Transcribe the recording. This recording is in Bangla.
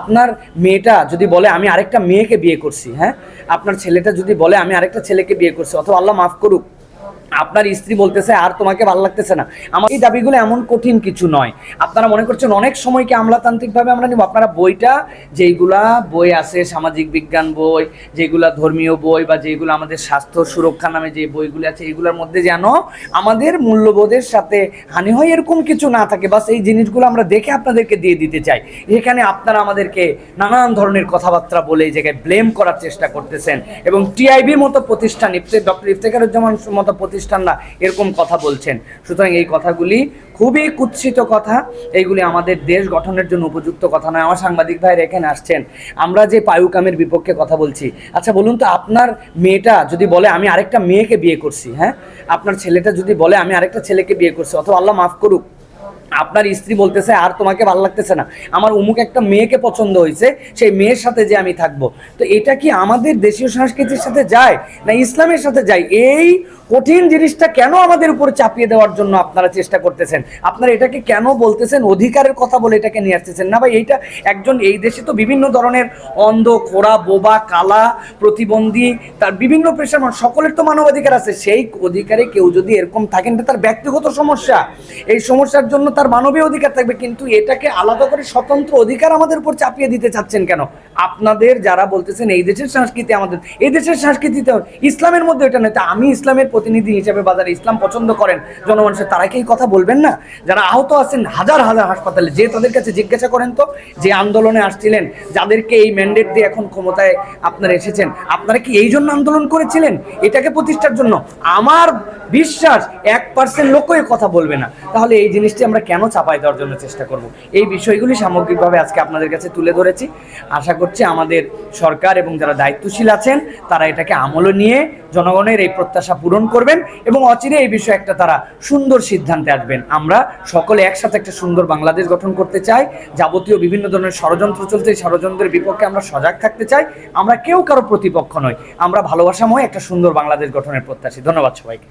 আপনার মেয়েটা যদি বলে, আমি আরেকটা মেয়েকে বিয়ে করছি হ্যাঁ? আপনার ছেলেটা যদি বলে, আমি আরেকটা ছেলেকে বিয়ে করছি, অথবা, আল্লাহ মাফ করুক আপনার স্ত্রী বলতেছে, আর তোমাকে ভালো লাগতেছে না। আমার এই দাবিগুলো এমন কঠিন কিছু নয়। আপনারা মনে করছেন অনেক সময়কে আমলাতান্ত্রিকভাবে আমরা নিব? আপনারা বইটা, যেইগুলা বই আছে, সামাজিক বিজ্ঞান বই যেগুলা ধর্মীয় বই বা যেগুলো আমাদের স্বাস্থ্য সুরক্ষা নামে যে বইগুলো আছে এইগুলোর মধ্যে যেন আমাদের মূল্যবোধের সাথে হানি হয়, এরকম কিছু না থাকে। বাস এই জিনিসগুলো আমরা দেখে আপনাদেরকে দিয়ে দিতে চাই। এখানে আপনারা আমাদেরকে নানান ধরনের কথাবার্তা বলে এই জায়গায় ব্লেম করার চেষ্টা করতেছেন এবং টিআইবির মতো প্রতিষ্ঠান, ইফতে, ডক্টর ইফতেখারুজ্জামান মতো প্রতিষ্ঠানরা এরকম কথা বলছেন। সুতরাং এই কথাগুলি খুবই কুৎসিত কথা। এইগুলি আমাদের দেশ গঠনের জন্য উপযুক্ত কথা নয়। আমার সাংবাদিক ভাইয়ের এখানে আসছেন। আমরা যে পায়ুকামের বিপক্ষে কথা বলছি। আচ্ছা বলুন তো, আপনার মেয়েটা যদি বলে, আমি আরেকটা মেয়েকে বিয়ে করছি হ্যাঁ? আপনার ছেলেটা যদি বলে, আমি আরেকটা ছেলেকে বিয়ে করছি অথবা, আল্লাহ মাফ করুক আপনার স্ত্রী বলতেছে, আর তোমাকে ভালো লাগতেছে না। আমার অমুক একটা মেয়েকে পছন্দ হয়েছে, সেই মেয়ের সাথে যে আমি থাকব। তো এটা কি আমাদের দেশীয় সংস্কৃতির সাথে যায় না ইসলামের সাথে যায়? এই কঠিন জিনিসটা কেন আমাদের উপর চাপিয়ে দেওয়ার জন্য আপনারা চেষ্টা করতেছেন? আপনারা এটাকে কেন বলতেছেন? অধিকারের কথা বলে এটাকে নিয়ে আসতেছেন? না ভাই, এইটা একজন, এই দেশে তো বিভিন্ন ধরনের অন্ধ, খোড়া, বোবা, কালা, প্রতিবন্ধী, তার বিভিন্ন পেশার সকলের তো মানবাধিকার আছে। সেই অধিকারে কেউ যদি এরকম থাকেন তার ব্যক্তিগত সমস্যা। এই সমস্যার জন্য তার মানবীয় অধিকার থাকবে, কিন্তু এটাকে আলাদা করে স্বতন্ত্র অধিকার আমাদের উপর চাপিয়ে দিতে চাচ্ছেন কেন? আপনাদের যারা বলতেছেন এই দেশের সংস্কৃতি আমাদের, এই দেশের সংস্কৃতিতে ইসলামের মধ্যে এটা নয়। তা আমি ইসলামের প্রতিনিধি হিসেবে বাজারে ইসলাম পছন্দ করেন জনমানুষের তারা কি কথা বলবেন না? যারা আহত আছেন, হাজার হাজার হাসপাতালে, যে তাদের কাছে জিজ্ঞাসা করেন তো, যে আন্দোলনে আসছিলেন, যাদেরকে এই ম্যান্ডেট দিয়ে এখন ক্ষমতায় আপনারা এসেছেন, আপনারা কি এই জন্য আন্দোলন করেছিলেন? এটাকে প্রতিষ্ঠার জন্য আমার বিশ্বাস এক পার্সেন্ট লোকও কথা বলবে না। তাহলে এই জিনিসটি আমরা কেন চাপাই দেওয়ার জন্য চেষ্টা করব? এই বিষয়গুলি সামগ্রিকভাবে আজকে আপনাদের কাছে তুলে ধরেছি। আশা করছি আমাদের সরকার এবং যারা দায়িত্বশীল আছেন, তারা এটাকে আমলে নিয়ে জনগণের এই প্রত্যাশা পূরণ করবেন এবং অচিরে এই বিষয়ে একটা তারা সুন্দর সিদ্ধান্তে আসবেন। আমরা সকলে একসাথে একটা সুন্দর বাংলাদেশ গঠন করতে চাই। যাবতীয় বিভিন্ন ধরনের ষড়যন্ত্র চলছে, এই ষড়যন্ত্রের বিপক্ষে আমরা সজাগ থাকতে চাই। আমরা কেউ কারও প্রতিপক্ষ নই। আমরা ভালোবাসাময় একটা সুন্দর বাংলাদেশ গঠনের প্রত্যাশী। ধন্যবাদ সবাইকে।